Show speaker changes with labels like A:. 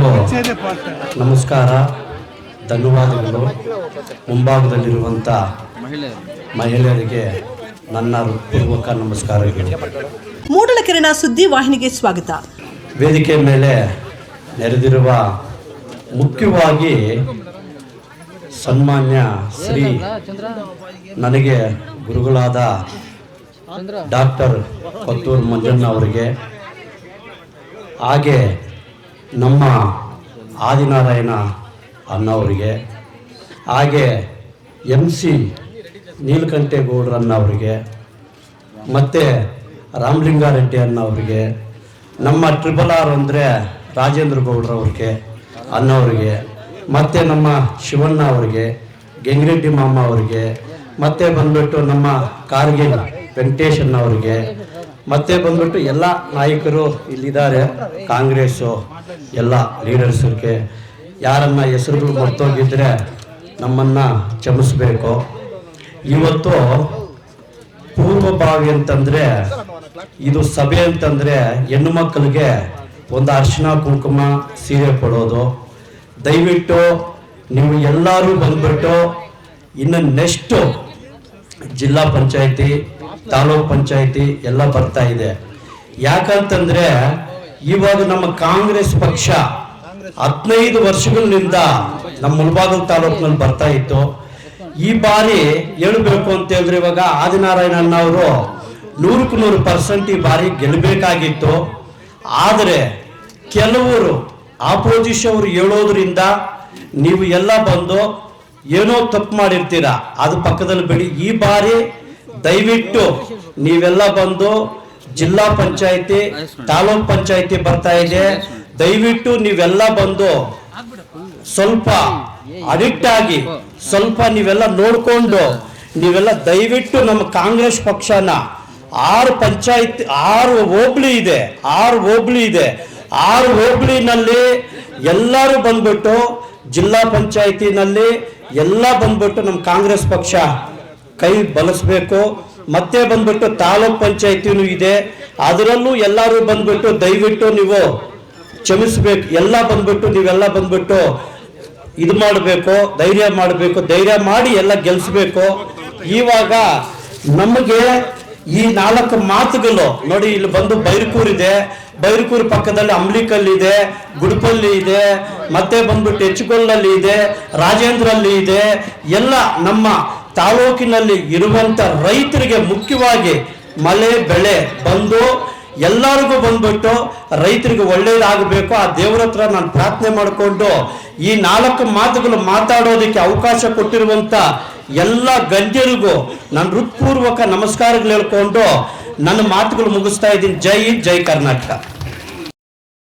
A: ಎಲ್ಲರಿಗೂ ನಮಸ್ಕಾರ. ಧನ್ಯವಾದಗಳು. ಮುಂಭಾಗದಲ್ಲಿರುವಂಥ ಮಹಿಳೆಯರಿಗೆ ನನ್ನ ಹೃತ್ಪೂರ್ವಕ ನಮಸ್ಕಾರಗಳು.
B: ಮೂಡಲಕೆರೆನ ಸುದ್ದಿ ವಾಹಿನಿಗೆ ಸ್ವಾಗತ.
A: ವೇದಿಕೆ ಮೇಲೆ ನೆರೆದಿರುವ ಮುಖ್ಯವಾಗಿ ಸನ್ಮಾನ್ಯ ಶ್ರೀ ನನಗೆ ಗುರುಗಳಾದ ಡಾಕ್ಟರ್ ಕೊತ್ತೂರು ಮಂಜಣ್ಣ ಅವರಿಗೆ ಹಾಗೆ ನಮ್ಮ ಆದಿನಾರಾಯಣ ಅನ್ನೋರಿಗೆ, ಹಾಗೆ ಎಂ ಸಿ ನೀಲಕಂಠೇಗೌಡರನ್ನವರಿಗೆ, ಮತ್ತು ರಾಮಲಿಂಗಾರೆಡ್ಡಿ ಅನ್ನೋರಿಗೆ, ನಮ್ಮ ಟ್ರಿಬಲ್ ಆರ್ ಅಂದರೆ ರಾಜೇಂದ್ರ ಗೌಡ್ರವ್ರಿಗೆ ಅನ್ನೋರಿಗೆ, ಮತ್ತು ನಮ್ಮ ಶಿವಣ್ಣ ಅವರಿಗೆ, ಗೆಂಗ್ರೆಡ್ಡಿ ಮಾಮ ಅವರಿಗೆ, ಮತ್ತೆ ಬಂದ್ಬಿಟ್ಟು ನಮ್ಮ ಕಾರ್ಗಿಲ್ ವೆಂಕಟೇಶ್ ಅವರಿಗೆ ಮತ್ತೆ ಬಂದ್ಬಿಟ್ಟು ಎಲ್ಲ ನಾಯಕರು ಇಲ್ಲಿದ್ದಾರೆ. ಕಾಂಗ್ರೆಸ್ಸು, ಎಲ್ಲ ಲೀಡರ್ಸ್ಗೆ ಯಾರನ್ನ ಹೆಸರುಗಳು ಮರ್ತೋಗಿದ್ರೆ ನಮ್ಮನ್ನು ಕ್ಷಮಿಸ್ಬೇಕು. ಇವತ್ತು ಪೂರ್ವಭಾವಿ ಅಂತಂದ್ರೆ, ಇದು ಸಭೆ ಅಂತಂದ್ರೆ ಹೆಣ್ಣು ಮಕ್ಕಳಿಗೆ ಒಂದು ಅರ್ಶಿನ ಕುಂಕುಮ, ಸೀರೆ ಕೊಡೋದು. ದಯವಿಟ್ಟು ನೀವು ಎಲ್ಲರೂ ಬಂದ್ಬಿಟ್ಟು ಇನ್ನು ನೆಕ್ಸ್ಟು ಜಿಲ್ಲಾ ಪಂಚಾಯತಿ ತಾಲೂಕ್ ಪಂಚಾಯಿತಿ ಎಲ್ಲ ಬರ್ತಾ ಇದೆ. ಯಾಕಂತಂದ್ರೆ ಇವಾಗ ನಮ್ಮ ಕಾಂಗ್ರೆಸ್ ಪಕ್ಷ ಹದಿನೈದು ವರ್ಷಗಳಿಂದ ನಮ್ಮ ಮುಳಬಾಗಲ್ ತಾಲೂಕಿನಲ್ಲಿ ಬರ್ತಾ ಇತ್ತು. ಈ ಬಾರಿ ಹೇಳ್ಬೇಕು ಅಂತ ಹೇಳಿದ್ರೆ ಇವಾಗ ಆದಿನಾರಾಯಣ ಅವರು ನೂರಕ್ಕೆ ನೂರು ಪರ್ಸೆಂಟ್ ಈ ಬಾರಿ ಗೆಲ್ಲಬೇಕಾಗಿತ್ತು. ಆದರೆ ಕೆಲವರು ಆಪೋಸಿಷನ್ ಅವರು ಹೇಳೋದ್ರಿಂದ ನೀವು ಎಲ್ಲ ಬಂದು ಏನೋ ತಪ್ಪು ಮಾಡಿರ್ತೀರಾ. ಅದು ಪಕ್ಕದಲ್ಲಿ ಬಿಡಿ. ಈ ಬಾರಿ ದಯವಿಟ್ಟು ನೀವೆಲ್ಲ ಬಂದು ಜಿಲ್ಲಾ ಪಂಚಾಯತಿ, ತಾಲೂಕ್ ಪಂಚಾಯತಿ ಬರ್ತಾ ಇದೆ. ದಯವಿಟ್ಟು ನೀವೆಲ್ಲ ಬಂದು ಸ್ವಲ್ಪ ಅಡಿಕ್ಟ್ ಆಗಿ, ಸ್ವಲ್ಪ ನೀವೆಲ್ಲ ನೋಡ್ಕೊಂಡು, ನೀವೆಲ್ಲ ದಯವಿಟ್ಟು ನಮ್ಮ ಕಾಂಗ್ರೆಸ್ ಪಕ್ಷನ ಆರು ಪಂಚಾಯತ್, ಆರು ಹೋಬಳಿ ಇದೆ, ಆರು ಹೋಬಳಿ ಇದೆ. ಆರು ಹೋಬಳಿನಲ್ಲಿ ಎಲ್ಲರೂ ಬಂದ್ಬಿಟ್ಟು ಜಿಲ್ಲಾ ಪಂಚಾಯತಿನಲ್ಲಿ ಎಲ್ಲ ಬಂದ್ಬಿಟ್ಟು ನಮ್ಮ ಕಾಂಗ್ರೆಸ್ ಪಕ್ಷ ಕೈ ಬಲಸ್ಬೇಕು. ಮತ್ತೆ ಬಂದ್ಬಿಟ್ಟು ತಾಲೂಕ್ ಪಂಚಾಯತಿನೂ ಇದೆ. ಅದರಲ್ಲೂ ಎಲ್ಲರೂ ಬಂದ್ಬಿಟ್ಟು ದಯವಿಟ್ಟು ನೀವು ಕ್ಷಮಿಸ್ಬೇಕು. ಎಲ್ಲ ಬಂದ್ಬಿಟ್ಟು, ನೀವೆಲ್ಲ ಬಂದ್ಬಿಟ್ಟು ಇದು ಮಾಡಬೇಕು, ಧೈರ್ಯ ಮಾಡಬೇಕು. ಧೈರ್ಯ ಮಾಡಿ ಎಲ್ಲ ಗೆಲ್ಲಿಸ್ಬೇಕು ಇವಾಗ ನಮಗೆ ಈ ನಾಲ್ಕು ಮಾತುಗಳು ನೋಡಿ, ಇಲ್ಲಿ ಬಂದು ಬೈರ್ಕೂರ್ ಇದೆ. ಬೈರ್ಕೂರ್ ಪಕ್ಕದಲ್ಲಿ ಅಂಬ್ಲಿಕಲ್ ಇದೆ, ಗುಡ್ಪಲ್ಲಿ ಇದೆ, ಮತ್ತೆ ಬಂದ್ಬಿಟ್ಟು ಹೆಚ್ಚುಗೊಲ್ಲಲ್ಲಿ ಇದೆ, ರಾಜೇಂದ್ರಲ್ಲಿ ಇದೆ. ಎಲ್ಲ ನಮ್ಮ ತಾಲೂಕಿನಲ್ಲಿ ಇರುವಂತ ರೈತರಿಗೆ ಮುಖ್ಯವಾಗಿ ಮಳೆ, ಬೆಳೆ ಬಂದು ಎಲ್ಲರಿಗೂ ಬಂದ್ಬಿಟ್ಟು ರೈತರಿಗೆ ಒಳ್ಳೇದಾಗಬೇಕು. ಆ ದೇವರ ಹತ್ರ ನಾನು ಪ್ರಾರ್ಥನೆ ಮಾಡಿಕೊಂಡು ಈ ನಾಲ್ಕು ಮಾತುಗಳು ಮಾತಾಡೋದಕ್ಕೆ ಅವಕಾಶ ಕೊಟ್ಟಿರುವಂತ ಎಲ್ಲ ಗಣ್ಯರಿಗೂ ನಾನು ಹೃತ್ಪೂರ್ವಕ ನಮಸ್ಕಾರಗಳು ಹೇಳ್ಕೊಂಡು ನನ್ನ ಮಾತುಗಳು ಮುಗಿಸ್ತಾ ಇದ್ದೀನಿ. ಜೈ ಜೈ ಕರ್ನಾಟಕ.